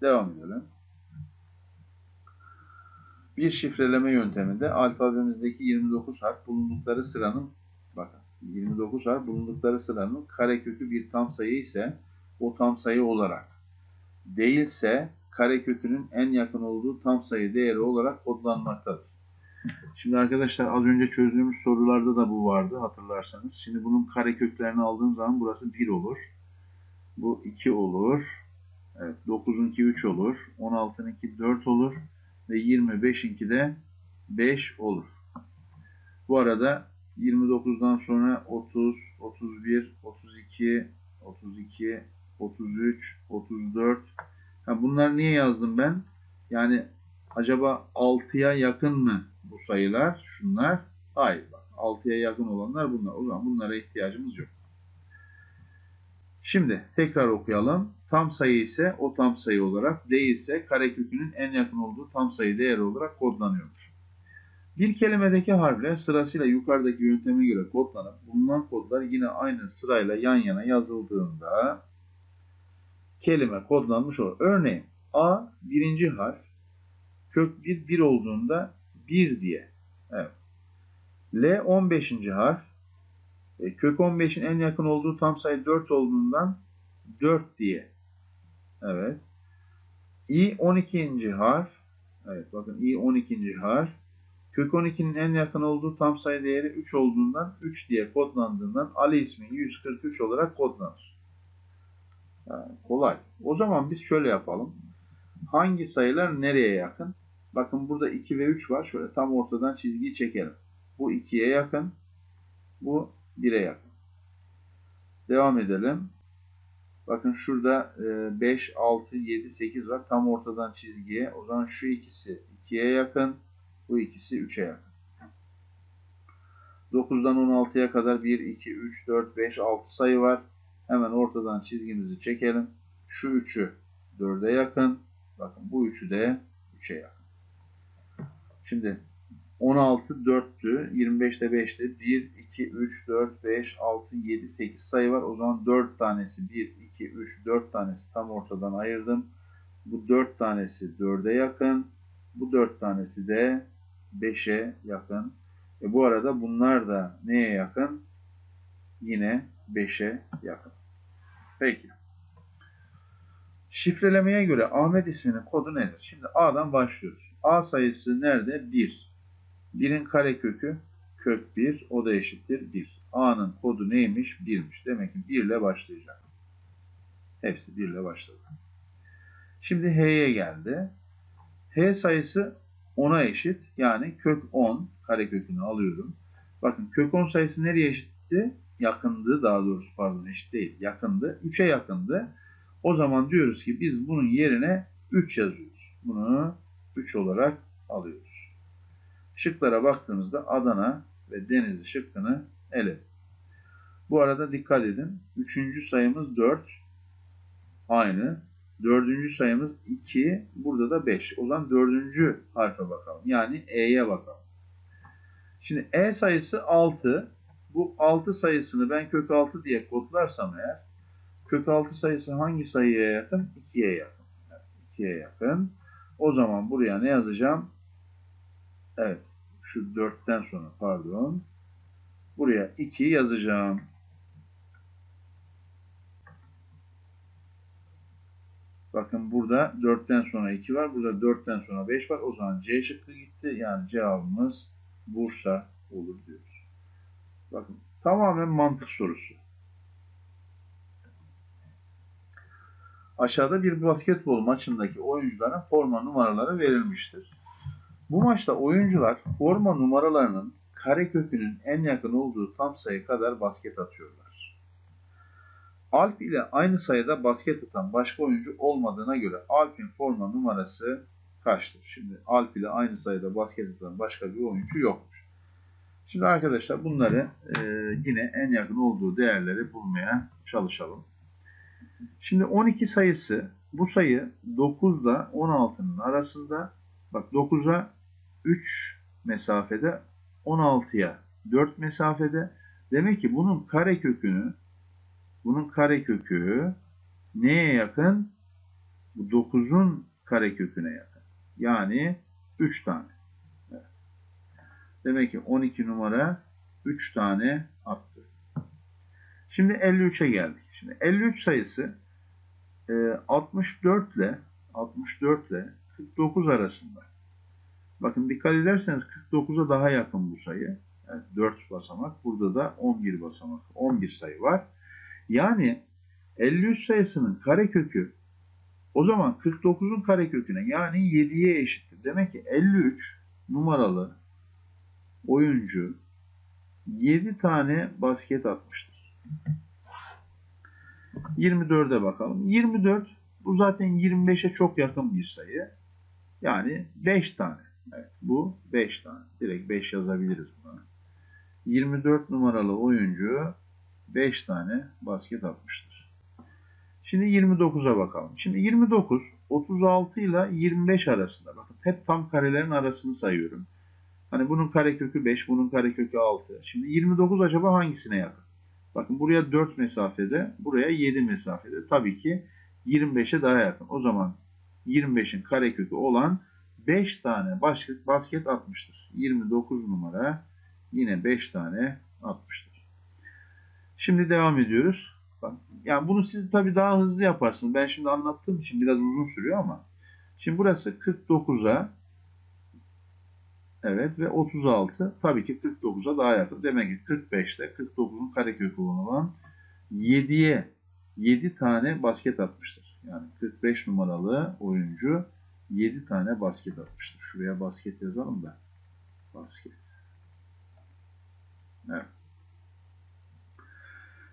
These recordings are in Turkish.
Devam edelim. Bir şifreleme yönteminde alfabemizdeki 29 harf bulundukları sıranın bakın 29 harf bulundukları sıranın karekökü bir tam sayı ise o tam sayı olarak değilse karekökünün en yakın olduğu tam sayı değeri olarak kodlanmaktadır. Şimdi arkadaşlar az önce çözdüğümüz sorularda da bu vardı hatırlarsanız. Şimdi bunun kareköklerini aldığım zaman burası 1 olur. Bu 2 olur. Evet 9'unki 3 olur. 16'nınki 4 olur. Ve 25'inki de 5 olur. Bu arada 29'dan sonra 30, 31, 32, 32, 33, 34. Ha bunlar niye yazdım ben? Yani acaba 6'ya yakın mı bu sayılar? Şunlar. Hayır bak 6'ya yakın olanlar bunlar. O zaman bunlara ihtiyacımız yok. Şimdi tekrar okuyalım. Tam sayı ise o tam sayı olarak, değilse karekökünün en yakın olduğu tam sayı değeri olarak kodlanıyormuş. Bir kelimedeki harfler sırasıyla yukarıdaki yönteme göre kodlanıp bulunan kodlar yine aynı sırayla yan yana yazıldığında kelime kodlanmış olur. Örneğin A birinci harf kök 1 1 olduğunda 1 diye. Evet. L 15. harf e, kök 15'in en yakın olduğu tam sayı 4 olduğundan 4 diye. Evet. I 12. harf. Evet bakın I 12. harf. Kök 12'nin en yakın olduğu tam sayı değeri 3 olduğundan 3 diye kodlandığından Ali ismi 143 olarak kodlanır. Yani kolay. O zaman biz şöyle yapalım. Hangi sayılar nereye yakın? Bakın burada 2 ve 3 var. Şöyle tam ortadan çizgiyi çekelim. Bu 2'ye yakın. Bu 1'e yakın. Devam edelim. Bakın şurada 5, 6, 7, 8 var. Tam ortadan çizgiye. O zaman şu ikisi 2'ye yakın. Bu ikisi 3'e yakın. 9'dan 16'ya kadar 1, 2, 3, 4, 5, 6 sayı var. Hemen ortadan çizgimizi çekelim. Şu 3'ü 4'e yakın. Bakın bu 3'ü de 3'e yakın. Şimdi 16 4'tü. 25 de 5'ti. 1, 2, 3, 4, 5, 6, 7, 8 sayı var. O zaman 4 tanesi 1, 2, 3, 4 tanesi tam ortadan ayırdım. Bu 4 tanesi 4'e yakın. Bu 4 tanesi de 5'e yakın. E bu arada bunlar da neye yakın? Yine 5'e yakın. Peki. Şifrelemeye göre Ahmet isminin kodu nedir? Şimdi A'dan başlıyoruz. A sayısı nerede? 1. 1'in karekökü kök 1. O da eşittir 1. A'nın kodu neymiş? 1'miş. Demek ki 1 ile başlayacak. Hepsi 1 ile başladı. Şimdi H'ye geldi. H sayısı 10'a eşit. Yani kök 10 karekökünü alıyorum. Bakın kök 10 sayısı nereye eşitti? Yakındı daha doğrusu pardon eşit değil. Yakındı. 3'e yakındı. O zaman diyoruz ki biz bunun yerine 3 yazıyoruz. Bunu 3 olarak alıyoruz. Şıklara baktığımızda Adana ve Denizli şıkkını ele. Bu arada dikkat edin. Üçüncü sayımız 4. Aynı. Dördüncü sayımız 2. Burada da 5. O zaman dördüncü harfe bakalım. Yani E'ye bakalım. Şimdi E sayısı 6. Bu 6 sayısını ben kök 6 diye kodlarsam eğer kök 6 sayısı hangi sayıya yakın? 2'ye yakın. Evet, 2'ye yakın. O zaman buraya ne yazacağım? Evet. Şu 4'ten sonra pardon. Buraya 2 yazacağım. Bakın burada 4'ten sonra 2 var. Burada 4'ten sonra 5 var. O zaman C şıkkı gitti. Yani cevabımız Bursa olur diyoruz. Bakın tamamen mantık sorusu. Aşağıda bir basketbol maçındaki oyuncuların forma numaraları verilmiştir. Bu maçta oyuncular forma numaralarının karekökünün en yakın olduğu tam sayı kadar basket atıyorlar. Alp ile aynı sayıda basket atan başka oyuncu olmadığına göre Alp'in forma numarası kaçtır? Şimdi Alp ile aynı sayıda basket atan başka bir oyuncu yokmuş. Şimdi arkadaşlar bunları e, yine en yakın olduğu değerleri bulmaya çalışalım. Şimdi 12 sayısı bu sayı 9 ile 16'nın arasında bak 9'a 3 mesafede 16'ya 4 mesafede demek ki bunun karekökünü bunun karekökü neye yakın? Bu 9'un kareköküne yakın. Yani 3 tane. Demek ki 12 numara 3 tane attı. Şimdi 53'e geldik. Şimdi 53 sayısı e, 64 ile 64 ile 49 arasında. Bakın dikkat ederseniz 49'a daha yakın bu sayı. Evet, 4 basamak. Burada da 11 basamak. 11 sayı var. Yani 53 sayısının karekökü o zaman 49'un kareköküne yani 7'ye eşittir. Demek ki 53 numaralı oyuncu 7 tane basket atmıştır. 24'e bakalım. 24 bu zaten 25'e çok yakın bir sayı. Yani 5 tane. Evet, bu 5 tane. Direkt 5 yazabiliriz buna. 24 numaralı oyuncu 5 tane basket atmıştır. Şimdi 29'a bakalım. Şimdi 29 36 ile 25 arasında. Bakın hep tam karelerin arasını sayıyorum. Hani bunun karekökü 5, bunun karekökü 6. Şimdi 29 acaba hangisine yakın? Bakın buraya 4 mesafede, buraya 7 mesafede. Tabii ki 25'e daha yakın. O zaman 25'in karekökü olan 5 tane basket, basket atmıştır. 29 numara yine 5 tane atmıştır. Şimdi devam ediyoruz. Yani bunu siz tabii daha hızlı yaparsınız. Ben şimdi anlattığım için biraz uzun sürüyor ama. Şimdi burası 49'a Evet ve 36 tabii ki 49'a daha yakın. Demek ki 45'te 49'un karekökü olan 7'ye 7 tane basket atmıştır. Yani 45 numaralı oyuncu 7 tane basket atmıştır. Şuraya basket yazalım da. Basket. Evet.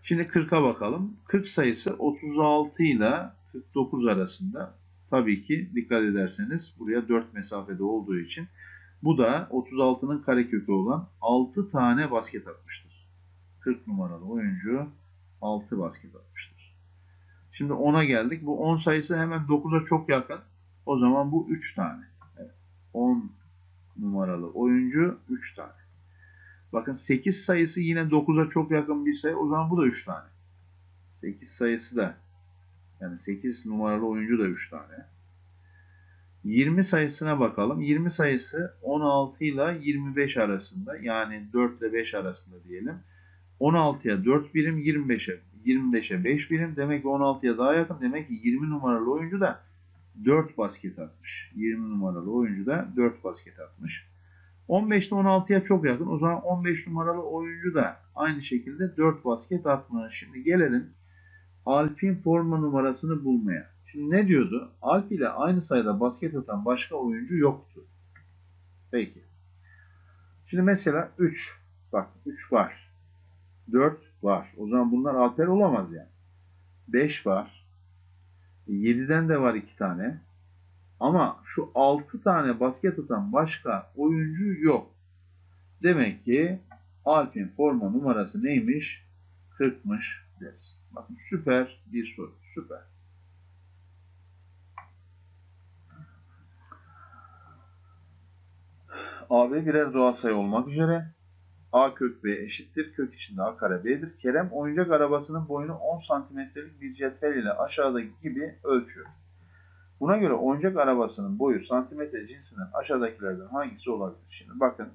Şimdi 40'a bakalım. 40 sayısı 36 ile 49 arasında. Tabii ki dikkat ederseniz buraya 4 mesafede olduğu için bu da 36'nın karekökü olan 6 tane basket atmıştır. 40 numaralı oyuncu 6 basket atmıştır. Şimdi 10'a geldik. Bu 10 sayısı hemen 9'a çok yakın. O zaman bu 3 tane. Evet. 10 numaralı oyuncu 3 tane. Bakın 8 sayısı yine 9'a çok yakın bir sayı. O zaman bu da 3 tane. 8 sayısı da yani 8 numaralı oyuncu da 3 tane. 20 sayısına bakalım. 20 sayısı 16 ile 25 arasında. Yani 4 ile 5 arasında diyelim. 16'ya 4 birim, 25'e 25'e 5 birim. Demek ki 16'ya daha yakın. Demek ki 20 numaralı oyuncu da 4 basket atmış. 20 numaralı oyuncu da 4 basket atmış. 15 ile 16'ya çok yakın. O zaman 15 numaralı oyuncu da aynı şekilde 4 basket atmış. Şimdi gelelim Alp'in forma numarasını bulmaya. Şimdi ne diyordu? Alp ile aynı sayıda basket atan başka oyuncu yoktu. Peki. Şimdi mesela 3. Bak 3 var. 4 var. O zaman bunlar Alper olamaz yani. 5 var. 7'den de var 2 tane. Ama şu 6 tane basket atan başka oyuncu yok. Demek ki Alp'in forma numarası neymiş? 40'mış deriz. Bakın süper bir soru. Süper. AB birer doğal sayı olmak üzere A kök B eşittir. Kök içinde A kare B'dir. Kerem oyuncak arabasının boyunu 10 santimetrelik bir cetvel ile aşağıdaki gibi ölçüyor. Buna göre oyuncak arabasının boyu santimetre cinsinden aşağıdakilerden hangisi olabilir? Şimdi bakın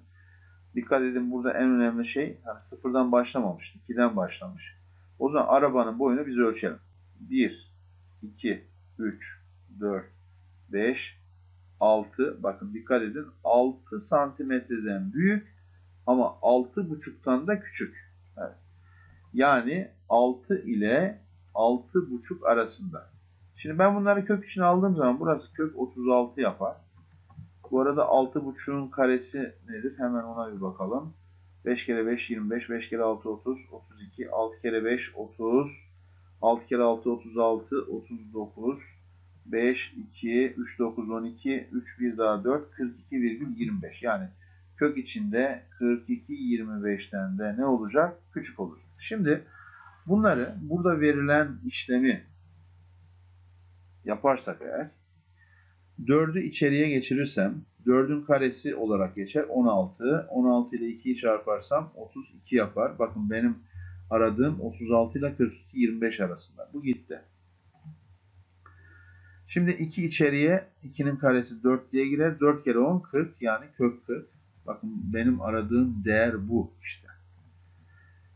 dikkat edin burada en önemli şey hani sıfırdan başlamamış, 2'den başlamış. O zaman arabanın boyunu biz ölçelim. 1, 2, 3, 4, 5, 6 bakın dikkat edin 6 santimetreden büyük ama 6,5'tan da küçük. Yani 6 ile 6,5 arasında. Şimdi ben bunları kök içine aldığım zaman burası kök 36 yapar. Bu arada 6,5'un karesi nedir? Hemen ona bir bakalım. 5 kere 5 25, 5 kere 6 30, 32, 6 kere 5 30, 6 kere 6 36, 39, 5, 2, 3, 9, 12, 3, 1 daha 4, 42,25. Yani kök içinde 42, 25'ten de ne olacak? Küçük olacak. Şimdi bunları burada verilen işlemi yaparsak eğer 4'ü içeriye geçirirsem 4'ün karesi olarak geçer 16. 16 ile 2'yi çarparsam 32 yapar. Bakın benim aradığım 36 ile 42 25 arasında. Bu gitti. Şimdi 2 içeriye 2'nin karesi 4 diye girer. 4 kere 10 40 yani kök 40. Bakın benim aradığım değer bu işte.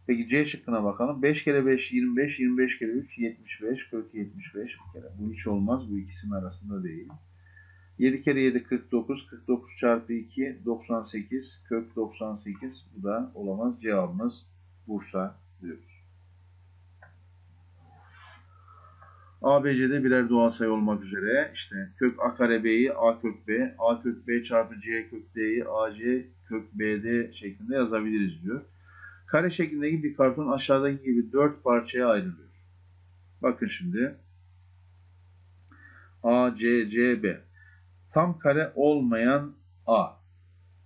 Peki C şıkkına bakalım. 5 kere 5 25, 25 kere 3 75, kök 75 bir kere. Bu hiç olmaz. Bu ikisinin arasında değil. 7 kere 7 49, 49 çarpı 2 98, kök 98. Bu da olamaz. Cevabımız Bursa diyoruz. ABC'de birer doğal sayı olmak üzere işte kök A kare B'yi A kök B, A kök B çarpı C kök D'yi AC kök BD şeklinde yazabiliriz diyor. Kare şeklindeki bir karton aşağıdaki gibi 4 parçaya ayrılıyor. Bakın şimdi. A, C, C, B. Tam kare olmayan A.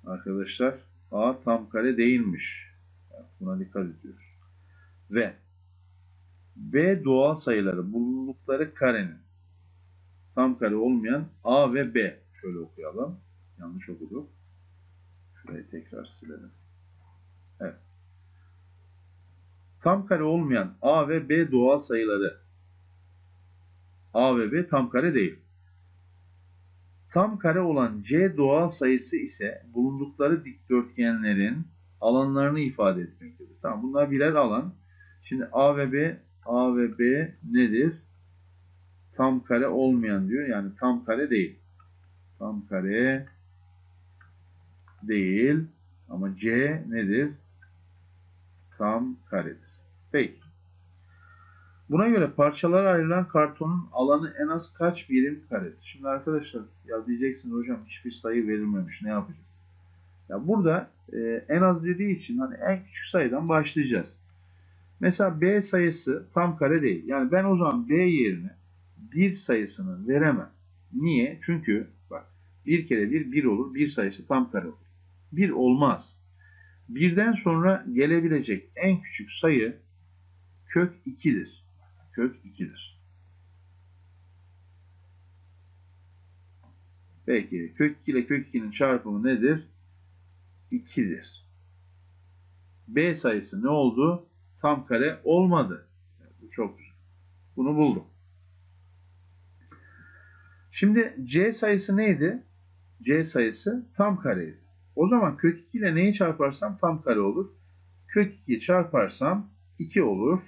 Arkadaşlar A tam kare değilmiş. Buna dikkat ediyoruz. Ve B doğal sayıları bulundukları karenin tam kare olmayan A ve B. Şöyle okuyalım. Yanlış okuduk. Şurayı tekrar silelim. Evet. Tam kare olmayan A ve B doğal sayıları A ve B tam kare değil. Tam kare olan C doğal sayısı ise bulundukları dikdörtgenlerin alanlarını ifade etmektedir. Tamam bunlar birer alan. Şimdi A ve B A ve B nedir? Tam kare olmayan diyor. Yani tam kare değil. Tam kare değil. Ama C nedir? Tam karedir. Peki. Buna göre parçalara ayrılan kartonun alanı en az kaç birim karedir? Şimdi arkadaşlar ya diyeceksiniz hocam hiçbir sayı verilmemiş ne yapacağız? Ya burada e, en az dediği için hani en küçük sayıdan başlayacağız. Mesela B sayısı tam kare değil. Yani ben o zaman B yerine 1 sayısını veremem. Niye? Çünkü bak 1 kere 1 1 olur. 1 sayısı tam kare olur. 1 olmaz. Birden sonra gelebilecek en küçük sayı kök 2'dir. Kök 2'dir. Peki kök 2 ile kök 2'nin çarpımı nedir? 2'dir. B sayısı ne oldu? Tam kare olmadı. Bu çok güzel. Bunu buldum. Şimdi C sayısı neydi? C sayısı tam kareydi. O zaman kök 2 ile neyi çarparsam tam kare olur. Kök 2 çarparsam 2 olur.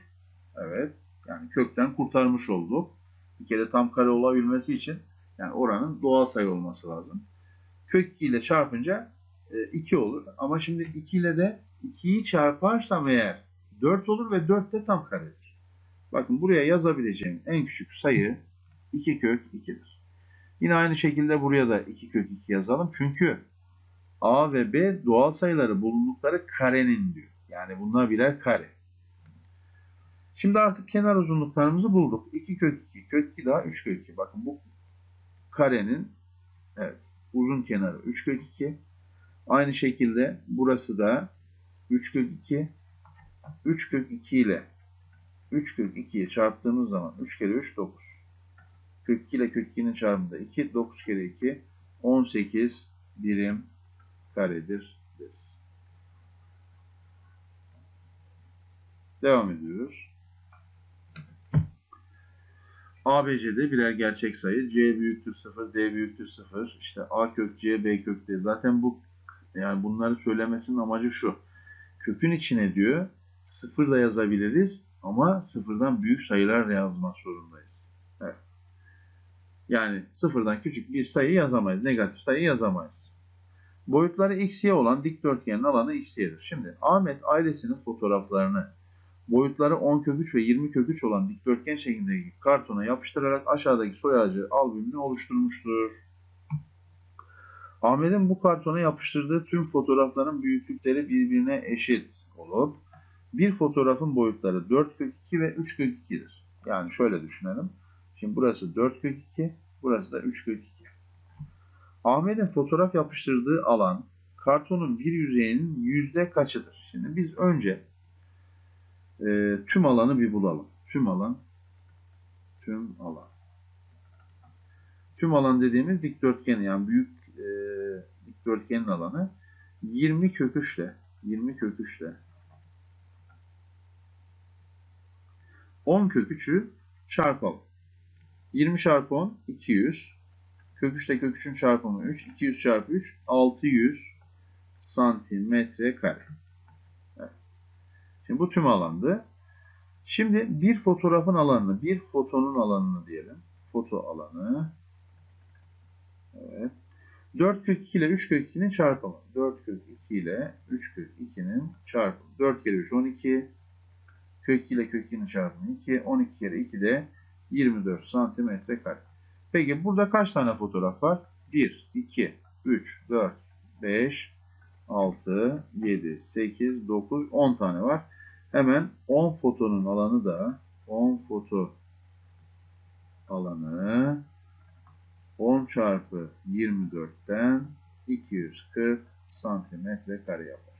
Evet. Yani kökten kurtarmış olduk. Bir kere tam kare olabilmesi için yani oranın doğal sayı olması lazım. Kök 2 ile çarpınca 2 e, olur. Ama şimdi 2 ile de 2'yi çarparsam eğer 4 olur ve 4 de tam karedir. Bakın buraya yazabileceğim en küçük sayı 2 kök 2'dir. Yine aynı şekilde buraya da 2 kök 2 yazalım. Çünkü A ve B doğal sayıları bulundukları karenin diyor. Yani bunlar birer kare. Şimdi artık kenar uzunluklarımızı bulduk. 2 kök 2, kök 2 daha 3 kök 2. Bakın bu karenin evet uzun kenarı 3 kök 2. Aynı şekilde burası da 3 kök 2. 3 kök 2 ile 3 kök 2'yi çarptığımız zaman 3 kere 3 9. Kök 2 ile kök 2'nin çarpımı da 2. 9 kere 2 18 birim karedir deriz. Devam ediyoruz. ABC'de birer gerçek sayı. C büyüktür 0, D büyüktür 0. İşte A kök C, B kök D. Zaten bu yani bunları söylemesinin amacı şu. Kökün içine diyor sıfır da yazabiliriz ama sıfırdan büyük sayılar da yazmak zorundayız. Yani sıfırdan küçük bir sayı yazamayız. Negatif sayı yazamayız. Boyutları x'ye olan dikdörtgenin alanı x'yedir. Şimdi Ahmet ailesinin fotoğraflarını boyutları 10 kök 3 ve 20 kök 3 olan dikdörtgen şeklindeki kartona yapıştırarak aşağıdaki soy ağacı albümünü oluşturmuştur. Ahmet'in bu kartona yapıştırdığı tüm fotoğrafların büyüklükleri birbirine eşit olup bir fotoğrafın boyutları 4 kök 2 ve 3 kök 2'dir. Yani şöyle düşünelim. Şimdi burası 4 kök 2, burası da 3 kök 2. Ahmet'in fotoğraf yapıştırdığı alan kartonun bir yüzeyinin yüzde kaçıdır? Şimdi biz önce e, tüm alanı bir bulalım. Tüm alan tüm alan. Tüm alan dediğimiz dikdörtgen yani büyük e, dikdörtgenin alanı 20 kök 3 ile 20 kök 3 ile 10 kök 3'ü çarpalım. 20 çarpı 10 200. Kök 3 ile kök 3'ün çarpımı 3. 200 çarpı 3 600 santimetre kare. Evet. Şimdi bu tüm alandı. Şimdi bir fotoğrafın alanını, bir fotonun alanını diyelim. Foto alanı. Evet. 4 kök 2 ile 3 kök 2'nin çarpımı. 4 kök 2 ile 3 kök 2'nin çarpımı. 4 kere 3 12. Kök 2 ile kök 2'nin çarpımı 2. 12 kere 2 de 24 santimetre kare. Peki burada kaç tane fotoğraf var? 1, 2, 3, 4, 5, 6, 7, 8, 9, 10 tane var. Hemen 10 fotonun alanı da 10 foto alanı 10 çarpı 24'ten 240 santimetre kare yapar.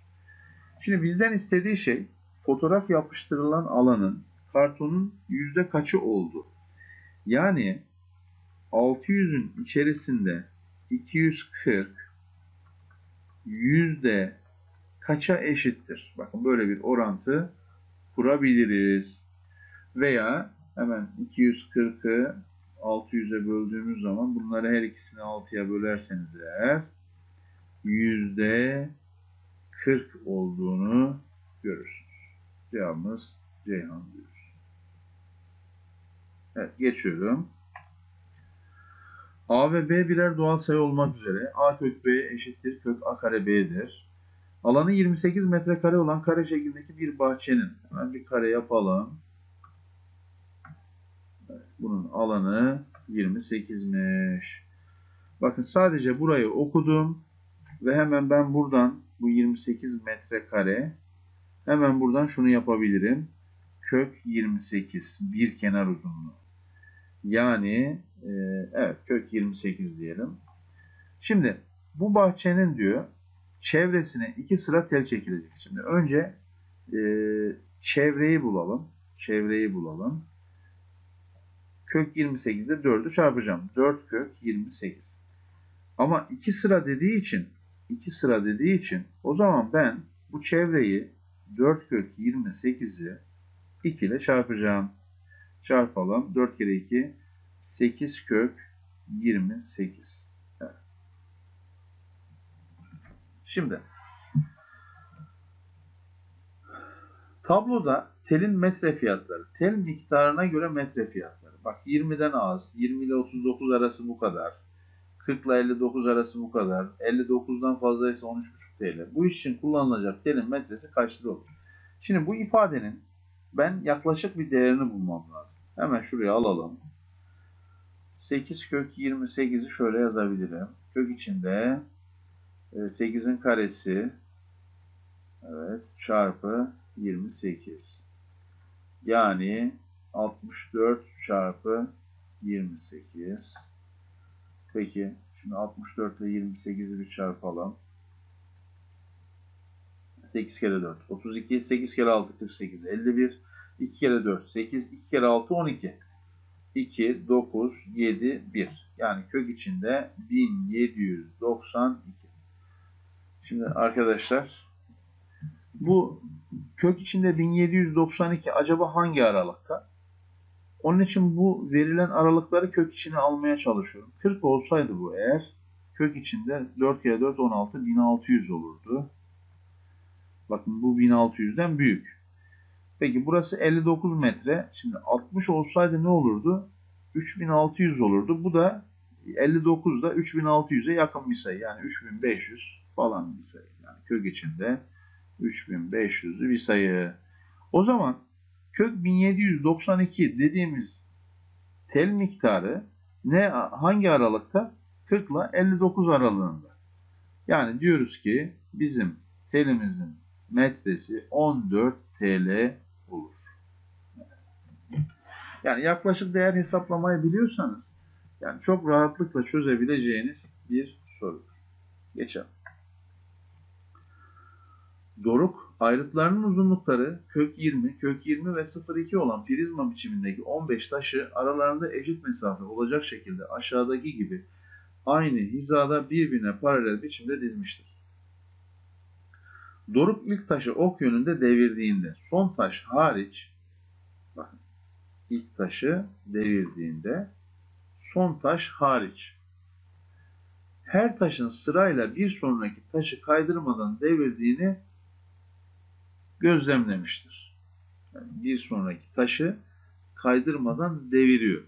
Şimdi bizden istediği şey fotoğraf yapıştırılan alanın kartonun yüzde kaçı oldu? Yani 600'ün içerisinde 240 yüzde kaça eşittir? Bakın böyle bir orantı kurabiliriz. Veya hemen 240'ı 600'e böldüğümüz zaman bunları her ikisini 6'ya bölerseniz eğer yüzde 40 olduğunu görürsünüz. Cevabımız Ceyhan diyoruz. Evet geçiyorum. A ve B birer doğal sayı olmak üzere A kök B eşittir kök A kare B'dir. Alanı 28 metrekare olan kare şeklindeki bir bahçenin hemen bir kare yapalım. Bunun alanı 28'miş. Bakın sadece burayı okudum ve hemen ben buradan bu 28 metrekare hemen buradan şunu yapabilirim. Kök 28 bir kenar uzunluğu. Yani e, evet kök 28 diyelim. Şimdi bu bahçenin diyor çevresine iki sıra tel çekilecek. Şimdi önce e, çevreyi bulalım. Çevreyi bulalım. Kök 28'de 4'ü çarpacağım. 4 kök 28. Ama iki sıra dediği için iki sıra dediği için o zaman ben bu çevreyi 4 kök 28'i 2 ile çarpacağım. Çarpalım. 4 kere 2 8 kök 28. Evet. Şimdi tabloda telin metre fiyatları. Tel miktarına göre metre fiyatları. Bak 20'den az, 20 ile 39 arası bu kadar. 40 ile 59 arası bu kadar. 59'dan fazlaysa 13,5 TL. Bu iş için kullanılacak telin metresi kaç lira olur? Şimdi bu ifadenin ben yaklaşık bir değerini bulmam lazım. Hemen şuraya alalım. 8 kök 28'i şöyle yazabilirim. Kök içinde 8'in karesi evet çarpı 28. Yani 64 çarpı 28. Peki şimdi 64 ile 28'i bir çarpalım. 8 kere 4 32 8 kere 6 48 51 2 kere 4 8 2 kere 6 12 2 9 7 1 yani kök içinde 1792 şimdi arkadaşlar bu kök içinde 1792 acaba hangi aralıkta? Onun için bu verilen aralıkları kök içine almaya çalışıyorum. 40 olsaydı bu eğer kök içinde 4 kere 4 16 1600 olurdu Bakın bu 1600'den büyük. Peki burası 59 metre. Şimdi 60 olsaydı ne olurdu? 3600 olurdu. Bu da 59'da 3600'e yakın bir sayı. Yani 3500 falan bir sayı. Yani kök içinde 3500'lü bir sayı. O zaman kök 1792 dediğimiz tel miktarı ne hangi aralıkta? 40 ile 59 aralığında. Yani diyoruz ki bizim telimizin metresi 14 TL olur. Yani yaklaşık değer hesaplamayı biliyorsanız yani çok rahatlıkla çözebileceğiniz bir sorudur. Geçelim. Doruk ayrıtlarının uzunlukları kök 20, kök 20 ve 0,2 olan prizma biçimindeki 15 taşı aralarında eşit mesafe olacak şekilde aşağıdaki gibi aynı hizada birbirine paralel biçimde dizmiştir. Doruk ilk taşı ok yönünde devirdiğinde son taş hariç bakın ilk taşı devirdiğinde son taş hariç. Her taşın sırayla bir sonraki taşı kaydırmadan devirdiğini gözlemlemiştir. Yani bir sonraki taşı kaydırmadan deviriyor.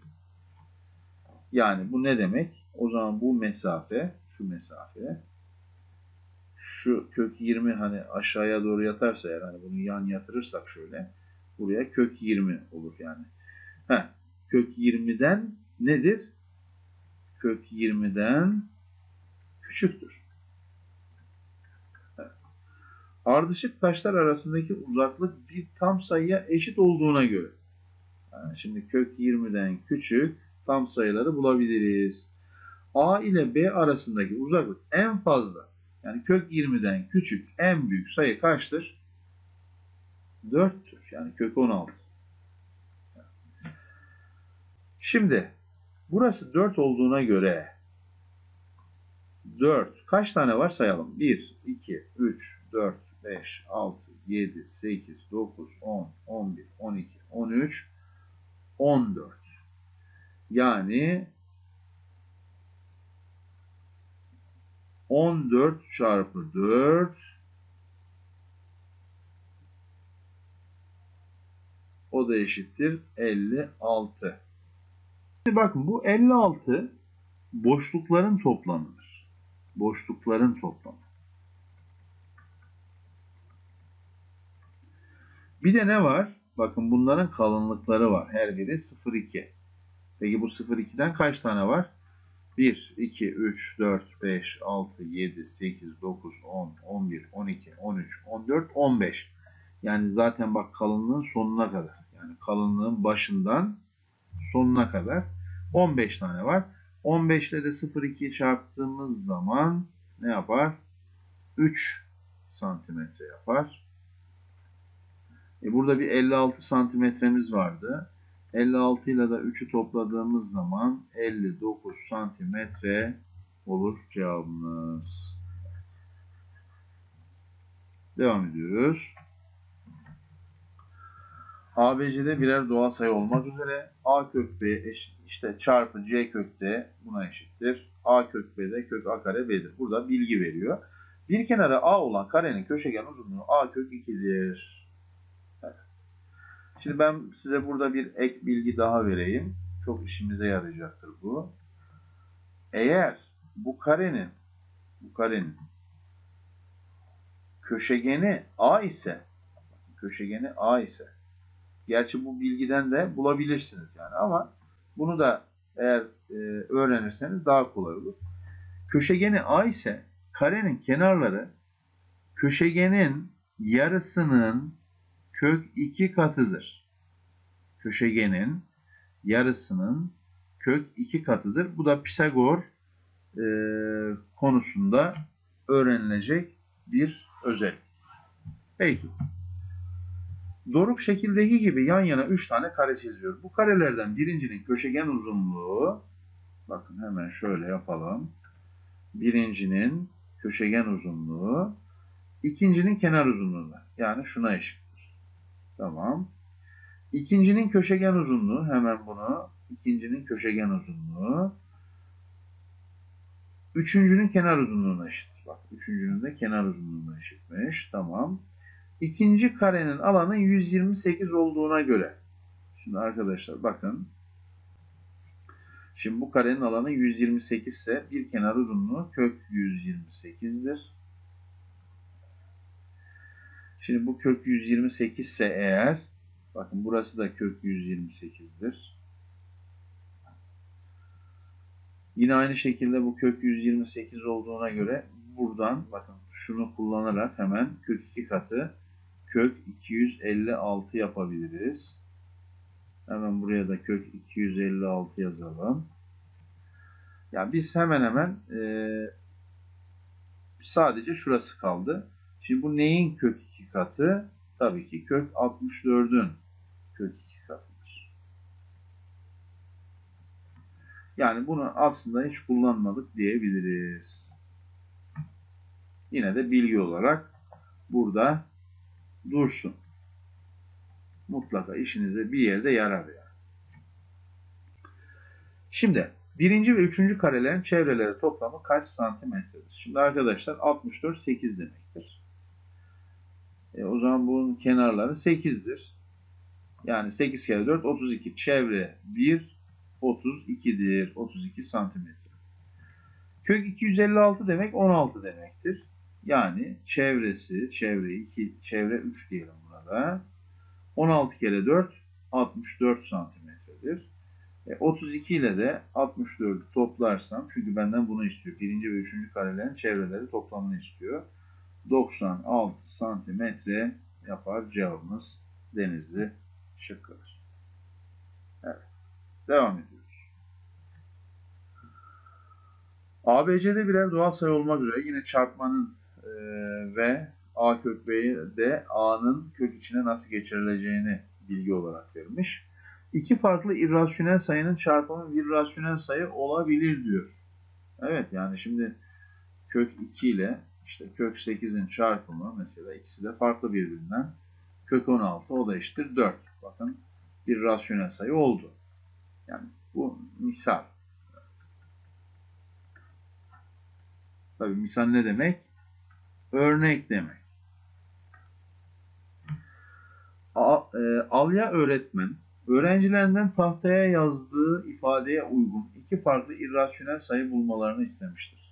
Yani bu ne demek? O zaman bu mesafe, şu mesafe, şu kök 20 hani aşağıya doğru yatarsa eğer hani bunu yan yatırırsak şöyle buraya kök 20 olur yani. Heh, kök 20'den nedir? Kök 20'den küçüktür. Evet. Ardışık taşlar arasındaki uzaklık bir tam sayıya eşit olduğuna göre. Yani şimdi kök 20'den küçük tam sayıları bulabiliriz. A ile B arasındaki uzaklık en fazla yani kök 20'den küçük en büyük sayı kaçtır? 4'tür. Yani kök 16. Şimdi burası 4 olduğuna göre 4 kaç tane var sayalım. 1, 2, 3, 4, 5, 6, 7, 8, 9, 10, 11, 12, 13, 14. Yani 14 çarpı 4 o da eşittir 56. Şimdi bakın bu 56 boşlukların toplamıdır. Boşlukların toplamı. Bir de ne var? Bakın bunların kalınlıkları var. Her biri 0,2. Peki bu 0,2'den kaç tane var? 1, 2, 3, 4, 5, 6, 7, 8, 9, 10, 11, 12, 13, 14, 15. Yani zaten bak kalınlığın sonuna kadar. Yani kalınlığın başından sonuna kadar 15 tane var. 15 ile de 0,2'yi çarptığımız zaman ne yapar? 3 santimetre yapar. E burada bir 56 santimetremiz vardı. 56 ile de 3'ü topladığımız zaman 59 santimetre olur cevabımız. Devam ediyoruz. ABC'de birer doğal sayı olmak üzere A kök B eşit, işte çarpı C kök D buna eşittir. A kök B'de kök A kare B'dir. Burada bilgi veriyor. Bir kenarı A olan karenin köşegen uzunluğu A kök 2'dir. Şimdi ben size burada bir ek bilgi daha vereyim. Çok işimize yarayacaktır bu. Eğer bu karenin bu karenin köşegeni A ise köşegeni A ise gerçi bu bilgiden de bulabilirsiniz yani ama bunu da eğer e, öğrenirseniz daha kolay olur. Köşegeni A ise karenin kenarları köşegenin yarısının kök 2 katıdır. Köşegenin yarısının kök 2 katıdır. Bu da Pisagor e, konusunda öğrenilecek bir özellik. Peki. Doruk şekildeki gibi yan yana 3 tane kare çiziyor. Bu karelerden birincinin köşegen uzunluğu bakın hemen şöyle yapalım. Birincinin köşegen uzunluğu ikincinin kenar uzunluğuna yani şuna eşit. Tamam. İkincinin köşegen uzunluğu hemen bunu. ikincinin köşegen uzunluğu. Üçüncünün kenar uzunluğuna eşit. Bak üçüncünün de kenar uzunluğuna eşitmiş. Tamam. İkinci karenin alanı 128 olduğuna göre. Şimdi arkadaşlar bakın. Şimdi bu karenin alanı 128 ise bir kenar uzunluğu kök 128'dir. Şimdi bu kök 128 ise eğer bakın burası da kök 128'dir. Yine aynı şekilde bu kök 128 olduğuna göre buradan bakın şunu kullanarak hemen kök 2 katı kök 256 yapabiliriz. Hemen buraya da kök 256 yazalım. Ya biz hemen hemen e, sadece şurası kaldı. Şimdi bu neyin kök 2 katı? Tabii ki kök 64'ün kök 2 katıdır. Yani bunu aslında hiç kullanmadık diyebiliriz. Yine de bilgi olarak burada dursun. Mutlaka işinize bir yerde yarar yani. Şimdi Birinci ve üçüncü karelerin çevreleri toplamı kaç santimetredir? Şimdi arkadaşlar 64 8 demektir. E, o zaman bunun kenarları 8'dir. Yani 8 kere 4 32. Çevre 1 32'dir. 32 santimetre. Kök 256 demek 16 demektir. Yani çevresi, çevre 2, çevre 3 diyelim burada. 16 kere 4 64 santimetredir. E, 32 ile de 64'ü toplarsam, çünkü benden bunu istiyor. Birinci ve üçüncü karelerin çevreleri toplamını istiyor. 96 santimetre yapar cevabımız Denizli şıkkıdır. Evet. Devam ediyoruz. ABC'de birer doğal sayı olmak üzere yine çarpmanın e, ve A kök B'yi de A'nın kök içine nasıl geçirileceğini bilgi olarak vermiş. İki farklı irrasyonel sayının çarpımı bir rasyonel sayı olabilir diyor. Evet yani şimdi kök 2 ile işte kök 8'in çarpımı mesela ikisi de farklı birbirinden. Kök 16 o da eşittir 4. Bakın bir rasyonel sayı oldu. Yani bu misal. Tabii misal ne demek? Örnek demek. A, e, Alya öğretmen öğrencilerinden tahtaya yazdığı ifadeye uygun iki farklı irrasyonel sayı bulmalarını istemiştir.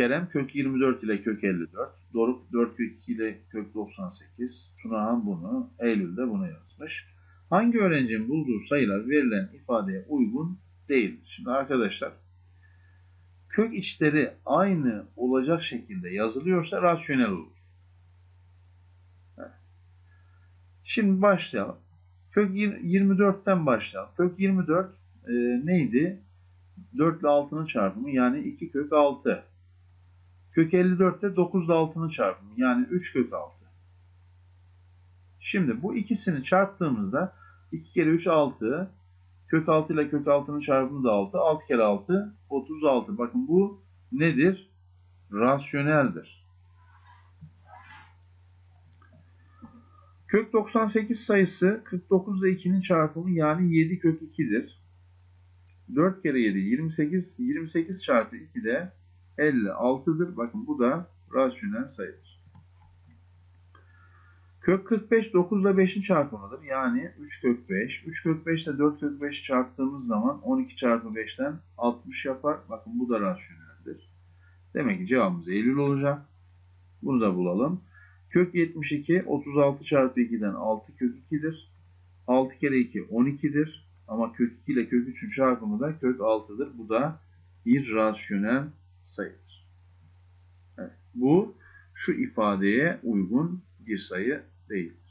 Kerem kök 24 ile kök 54, Doruk 4 kök 2 ile kök 98, Tunahan bunu, Eylül de bunu yazmış. Hangi öğrencinin bulduğu sayılar verilen ifadeye uygun değildir? Şimdi arkadaşlar kök içleri aynı olacak şekilde yazılıyorsa rasyonel olur. Şimdi başlayalım. Kök 24'ten başlayalım. Kök 24 e, neydi? 4 ile 6'nın çarpımı yani 2 kök 6. Kök 54 de 9 ile 6'nın çarpımı yani 3 kök 6. Şimdi bu ikisini çarptığımızda 2 kere 3 6. Kök 6 ile kök 6'nın çarpımı da 6. 6 kere 6 36. Bakın bu nedir? Rasyoneldir. Kök 98 sayısı 49 ile 2'nin çarpımı yani 7 kök 2'dir. 4 kere 7 28. 28 çarpı 2 de 56'dır. Bakın bu da rasyonel sayıdır. Kök 45 9 ile 5'in çarpımıdır. Yani 3 kök 5. 3 kök 5 ile 4 kök 5 çarptığımız zaman 12 çarpı 5'ten 60 yapar. Bakın bu da rasyoneldir. Demek ki cevabımız Eylül olacak. Bunu da bulalım. Kök 72 36 çarpı 2'den 6 kök 2'dir. 6 kere 2 12'dir. Ama kök 2 ile kök 3'ün çarpımı da kök 6'dır. Bu da irrasyonel sayıdır. Evet, bu şu ifadeye uygun bir sayı değildir.